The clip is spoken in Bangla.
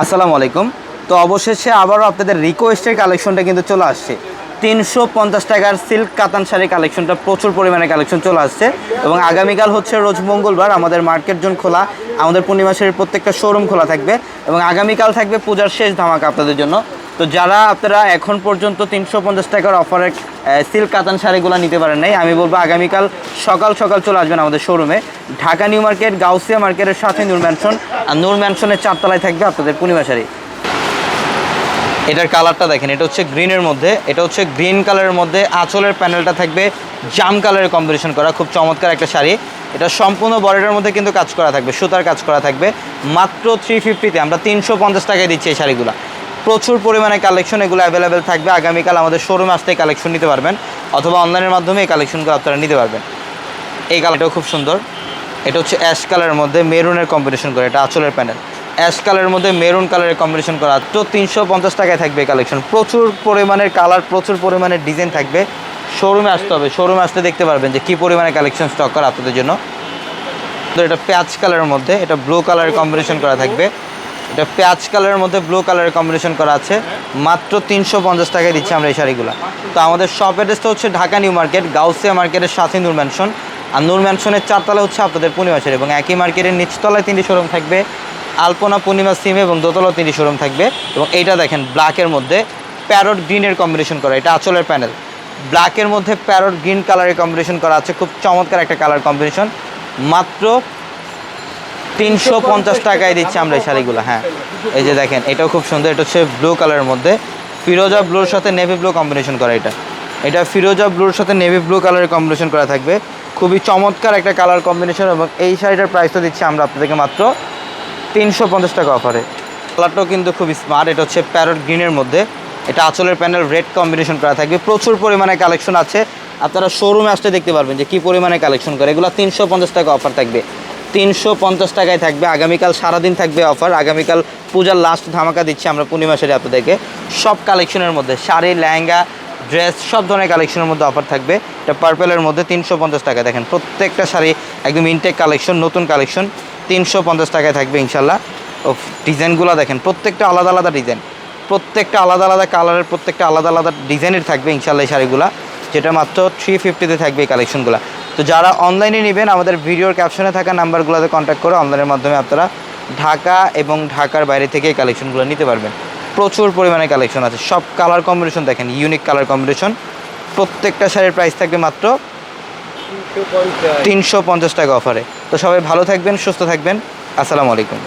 আসসালামু আলাইকুম। তো অবশেষে আবারও আপনাদের রিকোয়েস্টের কালেকশনটা কিন্তু চলে আসছে। তিনশো পঞ্চাশ টাকার সিল্ক কাতান শাড়ি কালেকশনটা প্রচুর পরিমাণে কালেকশন চলে আসছে এবং আগামীকাল হচ্ছে রোজ মঙ্গলবার আমাদের মার্কেট জোন খোলা, আমাদের পূর্ণিমা শাড়ির প্রত্যেকটা শোরুম খোলা থাকবে এবং আগামীকাল থাকবে পূজার শেষ ধামাকা আপনাদের জন্য। তো যারা আপনারা এখন পর্যন্ত তিনশো পঞ্চাশ টাকার অফারের সিল্ক কাতান শাড়িগুলো নিতে পারেন নাই, আমি বলব আগামীকাল সকাল সকাল চলে আসবেন আমাদের শোরুমে ঢাকা নিউ মার্কেট, গাউসিয়া মার্কেটের সাথে নূর ম্যানশন আর নূর ম্যানশনের চারতলায় থাকবে আপনাদের পূর্ণিমা শাড়ি। এটার কালারটা দেখেন, এটা হচ্ছে গ্রিনের মধ্যে, এটা হচ্ছে গ্রিন কালারের মধ্যে আঁচলের প্যানেলটা থাকবে, জাম কালারের কম্বিনেশন করা, খুব চমৎকার একটা শাড়ি। এটা সম্পূর্ণ বডিটার মধ্যে কিন্তু কাজ করা থাকবে, সুতার কাজ করা থাকবে। মাত্র থ্রি ফিফটিতে আমরা তিনশো পঞ্চাশ টাকায় দিচ্ছি এই শাড়িগুলো। প্রচুর পরিমাণে কালেকশন এগুলো অ্যাভেলেবেল থাকবে। আগামীকাল আমাদের শোরুমে আসতে কালেকশন নিতে পারবেন, অথবা অনলাইনের মাধ্যমে এই কালেকশনগুলো আপনারা নিতে পারবেন। এই কালারটাও খুব সুন্দর। এটা হচ্ছে অ্যাশ কালারের মধ্যে মেরুনের কম্বিনেশন করে, এটা আঁচলের প্যানেল অ্যাশ কালারের মধ্যে মেরুন কালারের কম্বিনেশন করা তো তিনশো পঞ্চাশ টাকায় থাকবে কালেকশন প্রচুর পরিমাণের কালার প্রচুর পরিমাণের ডিজাইন থাকবে। শোরুমে আসতে হবে। শোরুমে আসতে দেখতে পারবেন যে কী পরিমাণে কালেকশন স্টক করা আপনাদের জন্য। তো এটা পেঁয়াজ কালারের মধ্যে, এটা ব্লু কালারের কম্বিনেশন করা থাকবে। এটা পেঁয়াজ কালারের মধ্যে ব্লু কালারের কম্বিনেশন করা আছে। মাত্র তিনশো পঞ্চাশ টাকায় দিচ্ছি আমরা এই শাড়িগুলো। তো আমাদের শপ অ্যাড্রেসটা হচ্ছে ঢাকা নিউ মার্কেট গাউসিয়া মার্কেটের সাথে নূর ম্যানশন আর নূর ম্যানশনের চারতলা হচ্ছে আপনাদের পূর্ণিমা শাড়ি এবং একই মার্কেটের নিচতলায় তিনটি শোরুম থাকবে। আলপনা, পূর্ণিমা, সিম এবং দোতলা তিনটি শোরুম থাকবে। এবং এইটা দেখেন ব্ল্যাকের মধ্যে প্যারট গ্রিনের কম্বিনেশন করা, এটা আঁচলের প্যানেল ব্ল্যাকের মধ্যে প্যারট গ্রিন কালারের কম্বিনেশন করা আছে, খুব চমৎকার একটা কালার কম্বিনেশন মাত্র তিনশো পঞ্চাশ টাকায় দিচ্ছি আমরা এই শাড়িগুলো হ্যাঁ। এই যে দেখেন, এটাও খুব সুন্দর, এটা হচ্ছে ব্লু কালারের মধ্যে। ফিরোজা ব্লুর সাথে নেভি ব্লু কম্বিনেশন করা এটা। এটা ফিরোজা ব্লুর সাথে নেভি ব্লু কালারের কম্বিনেশন করা থাকবে। খুবই চমৎকার একটা কালার কম্বিনেশন এবং এই শাড়িটার প্রাইসটা দিচ্ছি আমরা আপনাদেরকে মাত্র তিনশো পঞ্চাশ টাকা অফারে কালারটাও কিন্তু খুব স্মার্ট এটা হচ্ছে প্যারট গ্রিনের মধ্যে। এটা আঁচলের প্যানেল রেড কম্বিনেশন করা থাকবে। প্রচুর পরিমাণে কালেকশন আছে। আপনারা শোরুমে আসতে দেখতে পারবেন যে কী পরিমাণে কালেকশন করে। এগুলো তিনশো পঞ্চাশ টাকা অফার থাকবে। তিনশো পঞ্চাশ টাকায় থাকবে। আগামীকাল সারাদিন থাকবে অফার আগামীকাল পূজার লাস্ট ধামাকা দিচ্ছি আমরা পূর্ণিমা শাড়ি আপনাদেরকে। সব কালেকশনের মধ্যে, শাড়ি, লেহেঙ্গা ড্রেস সব ধরনের কালেকশনের মধ্যে অফার থাকবে। এটা পার্পেলের মধ্যে তিনশো পঞ্চাশ টাকা। দেখেন, প্রত্যেকটা শাড়ি একদম ইনটেক কালেকশন নতুন কালেকশন তিনশো পঞ্চাশ টাকায় থাকবে ইনশাল্লাহ ও ডিজাইনগুলো দেখেন, প্রত্যেকটা আলাদা আলাদা ডিজাইন প্রত্যেকটা আলাদা আলাদা কালারের প্রত্যেকটা আলাদা আলাদা ডিজাইনের থাকবে ইনশাল্লাহ এই শাড়িগুলো। যেটা মাত্র থ্রি ফিফটিতে থাকবে এই কালেকশনগুলো তো যারা অনলাইনে নেবেন আমাদের ভিডিওর ক্যাপশনে থাকা নাম্বারগুলোতে কন্ট্যাক্ট করে অনলাইনের মাধ্যমে আপনারা ঢাকা এবং ঢাকার বাইরে থেকে এই কালেকশনগুলো নিতে পারবেন। প্রচুর পরিমাণে কালেকশন আছে। সব কালার কম্বিনেশন দেখেন ইউনিক কালার কম্বিনেশন প্রত্যেকটা শাড়ির প্রাইস থাকবে মাত্র তিনশো পঞ্চাশ। টাকা অফারে তো সবাই ভালো থাকবেন সুস্থ থাকবেন। আসসালামু আলাইকুম।